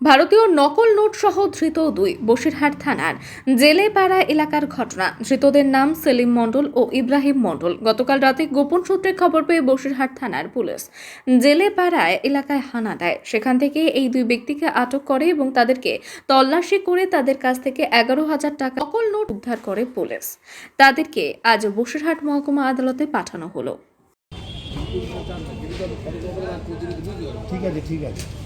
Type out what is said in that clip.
ভারতীয় নকল নোট সহ ধৃত দুই বসিরহাট থানার জেলেপাড়া এলাকার ঘটনা। ধৃতদের নাম সেলিম মণ্ডল ও ইব্রাহিম মণ্ডল। গতকাল রাতে গোপন সূত্রে খবর পেয়ে বসিরহাট থানার পুলিশ জেলেপাড়ায় এলাকায় হানা দেয়। সেখান থেকে এই দুই ব্যক্তিকে আটক করে এবং তাদেরকে তল্লাশি করে তাদের কাছ থেকে এগারো হাজার টাকা নকল নোট উদ্ধার করে পুলিশ। তাদেরকে আজ বসিরহাট মহকুমা আদালতে পাঠানো হলো। ঠিক আছে ঠিক আছে।